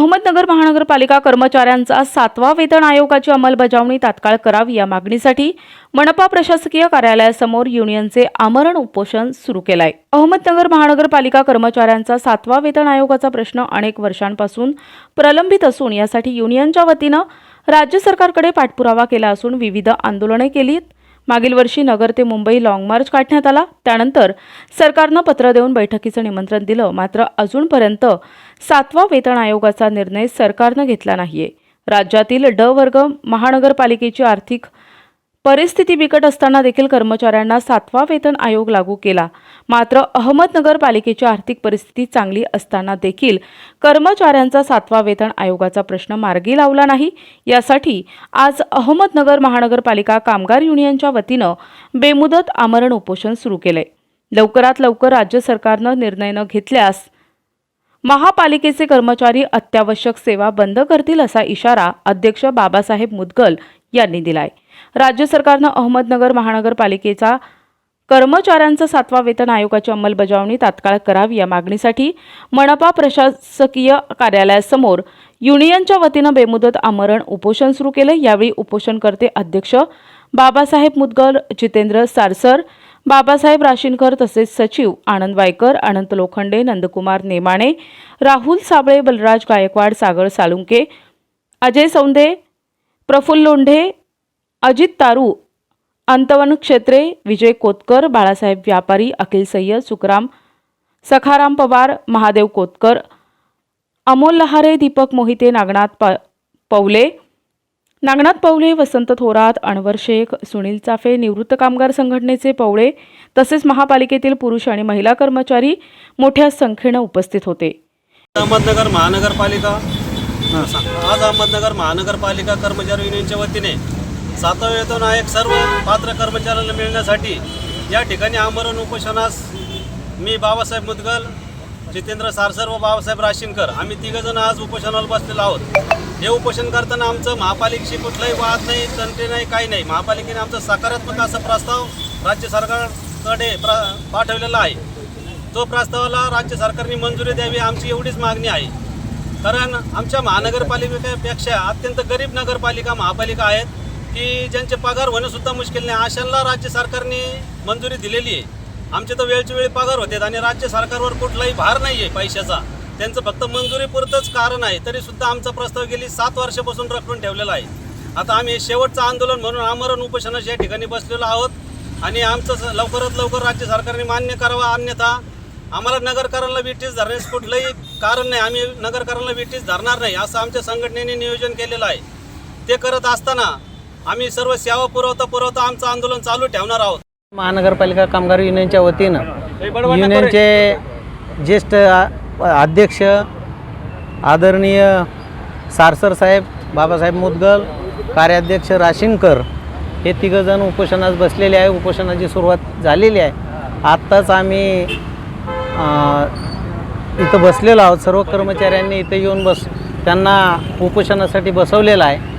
अहमदनगर महानगरपालिका कर्मचाऱ्यांचा सातवा वेतन आयोगाची अंमलबजावणी तात्काळ करावी या मागणीसाठी मनपा प्रशासकीय कार्यालयासमोर युनियनचे आमरण उपोषण सुरू केलं आहे अहमदनगर महानगरपालिका कर्मचाऱ्यांचा सातवा वेतन आयोगाचा प्रश्न अनेक वर्षांपासून प्रलंबित असून यासाठी युनियनच्या वतीनं राज्य सरकारकडे पाठपुरावा केला असून विविध आंदोलने केलीत. मागील वर्षी नगर ते मुंबई लाँग मार्च काढण्यात आला. त्यानंतर सरकारनं पत्र देऊन बैठकीचं निमंत्रण दिलं. मात्र अजूनपर्यंत सातवा वेतन आयोगाचा निर्णय सरकारनं घेतला नाहीये. राज्यातील ड वर्ग महानगरपालिकेची आर्थिक परिस्थिती बिकट असताना देखील कर्मचाऱ्यांना सातवा वेतन आयोग लागू केला. मात्र अहमदनगर पालिकेची आर्थिक परिस्थिती चांगली असताना देखील कर्मचाऱ्यांचा सातवा वेतन आयोगाचा प्रश्न मार्गी लावला नाही. यासाठी आज अहमदनगर महानगरपालिका कामगार युनियनच्या वतीनं बेमुदत आमरण उपोषण सुरू केलंय लवकरात लवकर राज्य सरकारनं निर्णय न घेतल्यास महापालिकेचे कर्मचारी अत्यावश्यक सेवा बंद करतील असा इशारा अध्यक्ष बाबासाहेब मुदगल यांनी दिलाय. राज्य सरकारनं अहमदनगर महानगरपालिकेचा कर्मचाऱ्यांचा सातवा वेतन आयोगाची अंमलबजावणी तात्काळ करावी या मागणीसाठी मनपा प्रशासकीय कार्यालयासमोर युनियनच्या वतीनं बेमुदत आमरण उपोषण सुरू केलं. यावेळी उपोषणकर्ते अध्यक्ष बाबासाहेब मुदगल जितेंद्र सारसर बाबासाहेब राशीनकर तसेच सचिव आनंद वायकर अनंत लोखंडे नंदकुमार नेमाणे राहुल साबळे बलराज गायकवाड सागर साळुंके अजय सौंदे प्रफुल्ल लोंढे अजित तारू अंतवन क्षेत्रे विजय कोतकर बाळासाहेब व्यापारी अखिल सय्यद सुखराम सखाराम पवार महादेव कोतकर अमोल लहारे दीपक मोहिते नागनाथ प पवले नागनाथ पवले वसंत थोरात अनवर शेख सुनील चाफे निवृत्त कामगार संघटनेचे पवळे तसेच महापालिकेतील पुरुष आणि महिला कर्मचारी मोठ्या संख्येनं उपस्थित होते. अहमदनगर महानगरपालिका आज अहमदनगर महानगरपालिका कर्मचारी युनियनच्या वतीने सातवा वेतन आयोग सर्व पात्र कर्मचाऱ्यांना मिळण्यासाठी या ठिकाणी आमरण उपोषणास मी बाबासाहेब मुदगल जितेंद्र सारसर व बाबासाहेब राशींकर आम्ही तिघंजण आज उपोषणाला बसलेलो आहोत. हे उपोषण करताना आमचं महापालिकेशी कुठलाही वाद नाही तंटे नाही काही नाही. महापालिकेने आमचा सकारात्मक असा प्रस्ताव राज्य सरकारकडे प्रा पाठवलेला आहे. तो प्रस्तावाला राज्य सरकारने मंजुरी द्यावी आमची एवढीच मागणी आहे. कारण आमच्या महानगरपालिकेपेक्षा अत्यंत गरीब नगरपालिका महापालिका आहेत. की ज्यांचे पगार होणं सुद्धा मुश्किल नाही. अशांना राज्य सरकारने मंजुरी दिलेली आहे. आमचे तर वेळच्या वेळी पगार होतात आणि राज्य सरकारवर कुठलाही भार नाही आहे पैशाचा. त्यांचं फक्त मंजुरीपुरतंच कारण आहे. तरी सुद्धा आमचा प्रस्ताव गेली सात वर्षापासून रखडून ठेवलेला आहे. आता आम्ही शेवटचं आंदोलन म्हणून आमरण उपोषणास या ठिकाणी बसलेलो आहोत. आणि आमचं लवकरात लवकर राज्य सरकारने मान्य करावा. अन्यथा आम्हाला नगरकरांना विटीस धरण्यास कुठलंही कारण नाही. आम्ही नगरकरांना विटीस धरणार नाही असं आमच्या संघटनेने नियोजन केलेलं आहे. ते करत असताना आम्ही सर्व सेवा पुरवता पुरवता आमचं आंदोलन चालू ठेवणार आहोत. महानगरपालिका कामगार युनियनच्या वतीनं युनियनचे ज्येष्ठ अध्यक्ष आदरणीय सारसर साहेब बाबासाहेब मुदगल कार्याध्यक्ष राशीनकर हे तिघंजण उपोषणास बसलेले आहे उपोषणाची सुरुवात झालेली आहे. आत्ताच आम्ही इथं बसलेलो आहोत सर्व कर्मचाऱ्यांनी इथं येऊन बस त्यांना उपोषणासाठी बसवलेलं आहे.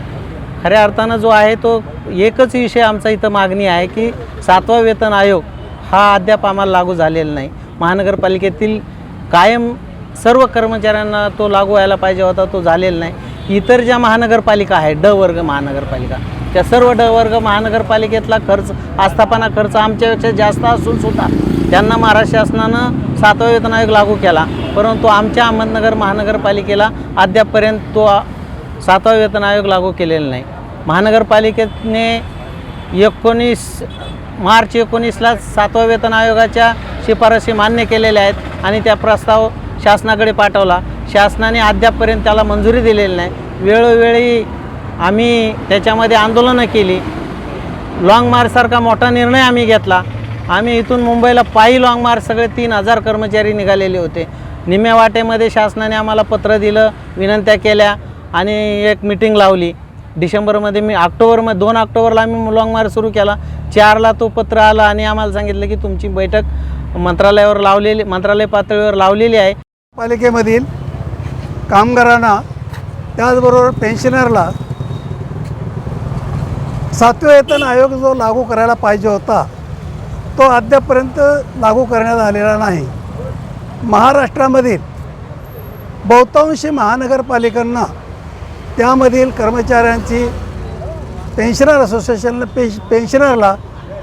खऱ्या अर्थानं जो आहे तो एकच विषय आमचा इथं मागणी आहे की सातवा वेतन आयोग हा अद्याप आम्हाला लागू झालेला नाही. महानगरपालिकेतील कायम सर्व कर्मचाऱ्यांना तो लागू व्हायला पाहिजे होता तो झालेला नाही. इतर ज्या महानगरपालिका आहे ड वर्ग महानगरपालिका त्या सर्व ड वर्ग महानगरपालिकेतला खर्च आस्थापना खर्च आमच्यापेक्षा जास्त असून सुद्धा त्यांना महाराष्ट्र शासनानं सातवा वेतन आयोग लागू केला. परंतु आमच्या अहमदनगर महानगरपालिकेला अद्यापपर्यंत तो सातवा वेतन आयोग लागू केलेला नाही. महानगरपालिकेने एकोणीस मार्च एकोणीसला सातवा वेतन आयोगाच्या शिफारसी मान्य केलेल्या आहेत आणि त्या प्रस्ताव शासनाकडे पाठवला. शासनाने अद्यापपर्यंत त्याला मंजुरी दिलेली नाही. वेळोवेळी आम्ही त्याच्यामध्ये आंदोलनं केली. लाँग मार्चसारखा मोठा निर्णय आम्ही घेतला. आम्ही इथून मुंबईला पायी लाँग मार्च सगळे तीन हजार कर्मचारी निघालेले होते. निम्या वाटेमध्ये शासनाने आम्हाला पत्र दिलं विनंत्या केल्या. आणि एक मिटिंग लावली. डिसेंबरमध्ये मी ऑक्टोबरमध्ये दोन ऑक्टोबरला आम्ही लाँग मार्च सुरू केला. चारला तो पत्र आला आणि आम्हाला सांगितलं की तुमची बैठक मंत्रालयावर लावलेली मंत्रालय पातळीवर लावलेली आहे. पालिकेमधील कामगारांना त्याचबरोबर पेन्शनरला सातव्या वेतन आयोग जो लागू करायला पाहिजे होता तो अद्यापर्यंत लागू करण्यात आलेला नाही. महाराष्ट्रामधील बहुतांशी महानगरपालिकांना त्यामधील कर्मचाऱ्यांची पेन्शनर असोसिएशनला पेश पेन्शनरला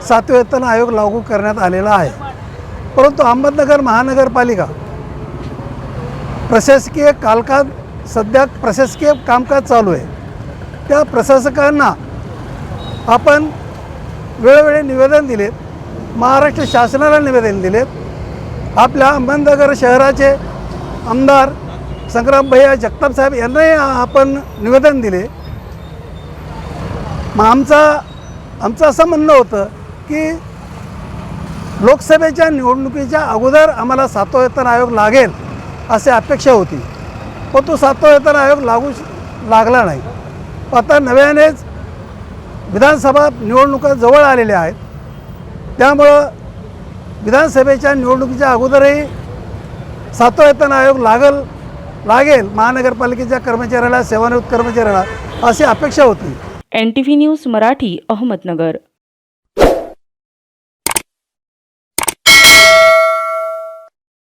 सातवे वेतन आयोग लागू करण्यात आलेला आहे. परंतु अहमदनगर महानगरपालिका प्रशासकीय कालकात सध्या प्रशासकीय कामकाज चालू आहे. त्या प्रशासकांना आपण वेळोवेळी निवेदन दिलेत महाराष्ट्र शासनाला निवेदन दिलेत. आपल्या अहमदनगर शहराचे आमदार संग्राम भैया जगताप साहेब यांनाही आपण निवेदन दिले. मग आमचा आमचं असं म्हणणं होतं की लोकसभेच्या निवडणुकीच्या अगोदर आम्हाला सातवा वेतन आयोग लागेल अशी अपेक्षा होती. पण तो सातवा वेतन आयोग लागू लागला नाही. आता नव्यानेच विधानसभा निवडणुका जवळ आलेल्या आहेत. त्यामुळं विधानसभेच्या निवडणुकीच्या अगोदरही सातवा वेतन आयोग लागल लागेल महानगरपालिकेच्या कर्मचाऱ्याला सेवानिवृत्त कर्मचाऱ्याला अशी अपेक्षा होती. N T V news Marathi Ahmednagar.